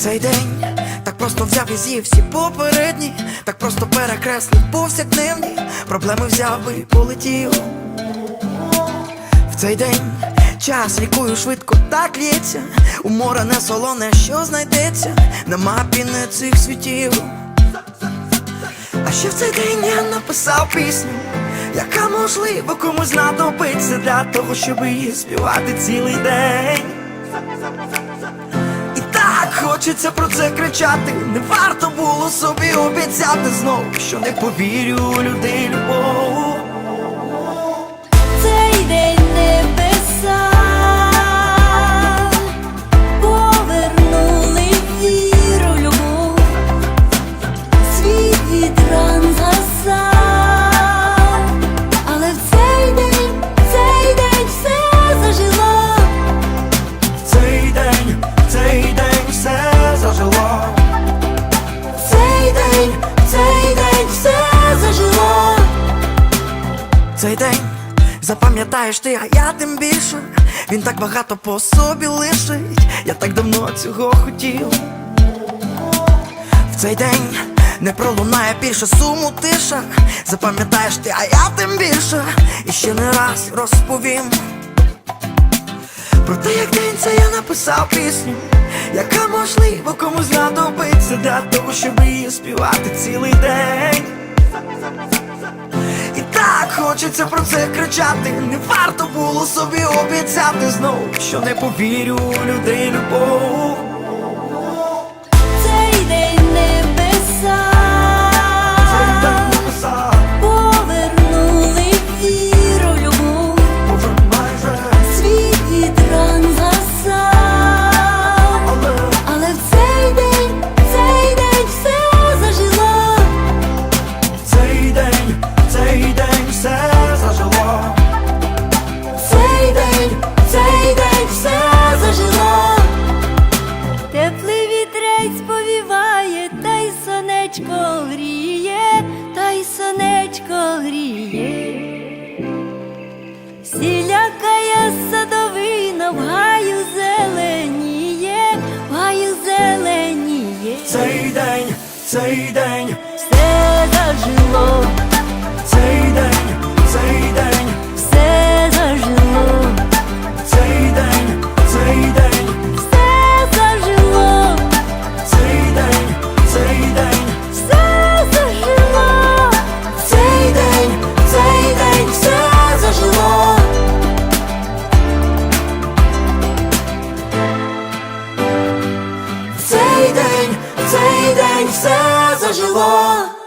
цей день так просто взяв і з'їв всі попередні, так просто перекреслив повсякденні, проблеми взяв і полетів. В цей день час рікою швидко так лється, у море не солоне, що знайдеться на мапі не цих світів. А ще в цей день я написав пісню, яка можливо комусь знадобиться для того, щоб її співати цілий день. Так хочеться про це кричати. Не варто було собі обіцяти знов, що не повірю у людей любов. Цей день запам'ятаєш ти, а я тим більше. Він так багато по собі лишить. Я так давно цього хотів. В цей день не пролунає більше суму тиша. Запам'ятаєш ти, а я тим більше. І ще не раз розповім. Про те, як день це я написав пісню, яка можливо комусь знадобиться для того, щоб її співати цілий день. Так хочеться про це кричати. Не варто було собі обіцяти знов, що не повірю у людей любов. Сонечко гріє, та й сонечко гріє. сілякає садовина в гаю зеленіє, в гаю зеленіє. Цей день, цей день, все зажило.